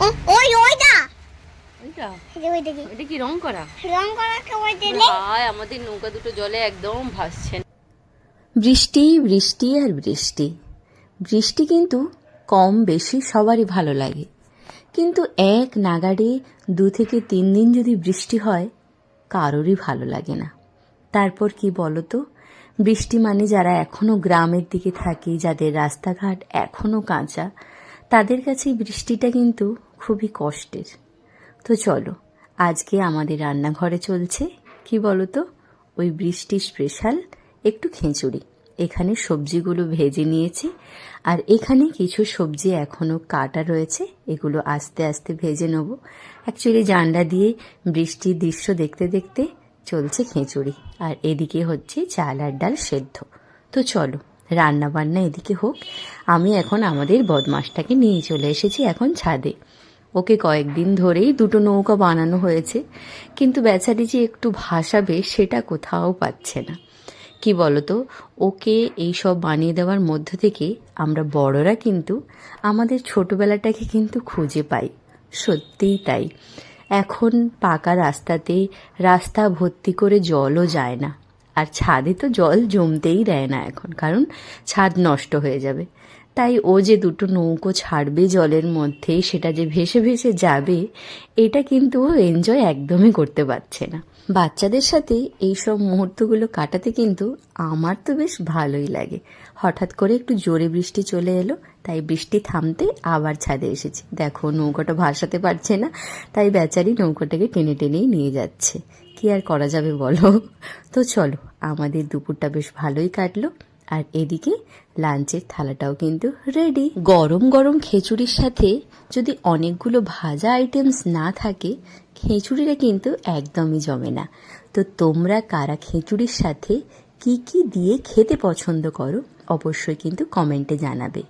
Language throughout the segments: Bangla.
ও- ওই ওইটা। ওইটা? ওইটা কি? এটা কি রং করা? রং করা খাবার দিলে ভাই আমাদের নৌকা দুটো জলে একদম ভাসছে না। বৃষ্টি বৃষ্টি আর বৃষ্টি। বৃষ্টি কিন্তু কম বেশি সবারই ভালো লাগে। কিন্তু এক নাগাড়ে দু থেকে তিন দিন যদি বৃষ্টি হয় কারোরই ভালো লাগে না। তারপর কি বলো তো বৃষ্টি মানে যারা এখনও গ্রামের দিকে থাকে যাদের রাস্তাঘাট এখনও কাঁচা তাদের কাছে বৃষ্টিটা কিন্তু খুবই কষ্টের। তো চলো, আজকে আমাদের রান্নাঘরে চলছে, কি বলো তো ওই বৃষ্টি স্পেশাল একটু খিচুড়ি। এখানে সবজিগুলো ভেজে নিয়েছি, আর এখানে কিছু সবজি এখনও কাটা রয়েছে, এগুলো আস্তে আস্তে ভেজে নেব। অ্যাকচুয়ালি জানলা দিয়ে বৃষ্টির দৃশ্য দেখতে দেখতে চলছে খিচুড়ি, আর এদিকে হচ্ছে চাল আর ডাল সেদ্ধ। তো চলো রান্না বান্না এদিকে হোক। আমি এখন আমাদের বদমাসটাকে নিয়ে চলে এসেছি এখন ছাদে। ওকে কয়েকদিন ধরেই দুটো নৌকা বানানো হয়েছে, কিন্তু বেচারি যে একটু ভাসাবে সেটা কোথাও পাচ্ছে না। কি বলতো, ওকে এই সব বানিয়ে দেওয়ার মধ্য থেকে আমরা বড়রা কিন্তু আমাদের ছোটবেলাটাকে কিন্তু খুঁজে পাই। সত্যিই তাই। এখন পাকা রাস্তাতে রাস্তা ভর্তি করে জলও যায় না। আর ছাদে তো জল জমতেই দেয় না এখন, কারণ ছাদ নষ্ট হয়ে যাবে। তাই ও যে দুটো নৌকো ছাড়বে জলের মধ্যে সেটা যে ভেসে ভেসে যাবে, এটা কিন্তু এনজয় একদমই করতে পারছে না। বাচ্চাদের সাথে এই সব মুহূর্তগুলো কাটাতে কিন্তু আমার তো বেশ ভালোই লাগে। হঠাৎ করে একটু জোরে বৃষ্টি চলে এলো, তাই বৃষ্টি থামতে আবার ছাদে এসেছি। দেখো, নৌকাটা ভাসাতে পারছে না, তাই বেচারি নৌকাটাকে টেনে টেনেই নিয়ে যাচ্ছে। কি আর করা যাবে বলো? তো চলো, আমাদের দুপুরটা বেশ ভালোই কাটলো। আর এদিকে লাঞ্চের থালাটাও কিন্তু রেডি গরম গরম খিচুড়ির সাথে যদি অনেকগুলো ভাজা আইটেমস না থাকে খিচুড়িটা কিন্তু একদমই জমে না। তো তোমরা কারা খিচুড়ির সাথে কি কি দিয়ে খেতে পছন্দ করো, অবশ্যই কিন্তু কমেন্টে জানাবে।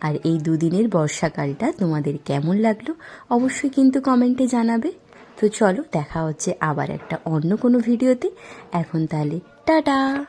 আর এই দুদিনের বর্ষাকালটা তোমাদের কেমন লাগল, অবশ্যই কিন্তু কমেন্টে জানাবে। তো চলো, দেখা হচ্ছে আবার একটা অন্য কোনো ভিডিওতে। এখন তাহলে টাটা!